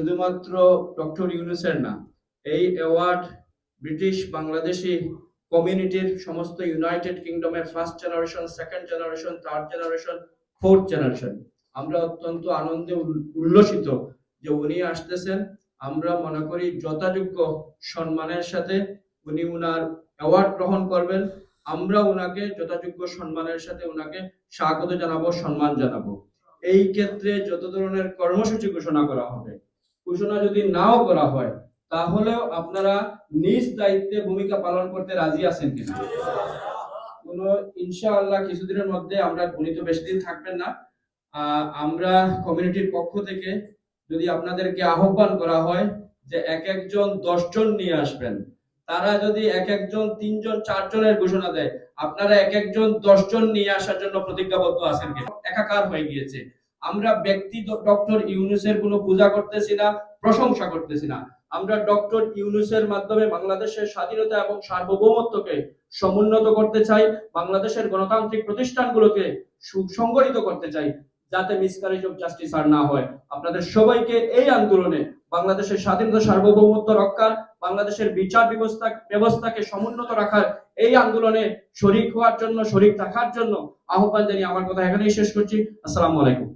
শুধুমাত্র ডক্টর ইউনুসের না, এই অ্যাওয়ার্ড ব্রিটিশ বাংলাদেশি কমিউনিটির সমস্ত United কিংডমের first generation second generation third generation fourth generation আমরা অত্যন্ত আনন্দে উল্লসিত যে উনি আসতেছেন। আমরা মনে করি যথাযোগ্য সম্মানের সাথে উনি উনার অ্যাওয়ার্ড গ্রহণ করবেন। আমরা উনাকে যথাযোগ্য সম্মানের সাথে উনাকে স্বাগত জানাব, সম্মান জানাব। এই ক্ষেত্রে যত ধরনের কর্মসূচি ঘোষণা করা হবে ঘোষণা যদি নাও করা হয়, তাহলেও আপনারা নিজ দায়িত্বে ভূমিকা পালন করতে রাজি আছেন কিনা? কোনো ইনশাআল্লাহ কিছুদিনের মধ্যে আমরা বেশি দিন থাকবেন না। আমরা কমিউনিটির পক্ষ থেকে যদি আপনাদেরকে আহ্বান করা হয় যে এক একজন দশজন নিয়ে আসবেন, তারা যদি এক একজন, তিনজন, চারজনের ঘোষণা দেয়, আপনারা এক একজন, দশজন নিয়ে আসার জন্য প্রতিজ্ঞাবদ্ধ আছেন একাকার হয়ে গিয়েছে। আমরা ব্যক্তি ডক্টর ইউনুসের কোনো পূজা করতেছি না, প্রশংসা করতেছি না। আমরা ডক্টর ইউনুসের মাধ্যমে বাংলাদেশের স্বাধীনতা এবং সার্বভৌমত্বকে সমুন্নত করতে চাই, বাংলাদেশের গণতান্ত্রিক প্রতিষ্ঠানগুলোকে সুসংগঠিত করতে চাই, যাতে মিসকারেজ অফ জাস্টিস আর না হয়। আপনাদের সবাইকে এই আন্দোলনে বাংলাদেশের স্বাধীনতা, সার্বভৌমত্ব রক্ষার বাংলাদেশের বিচার ব্যবস্থা, ব্যবস্থাকে সমুন্নত রাখার এই আন্দোলনে শরিক হওয়ার জন্য, শরিক থাকার জন্য আহ্বান জানিয়ে আমার কথা এখানেই শেষ করছি। আসসালামু আলাইকুম।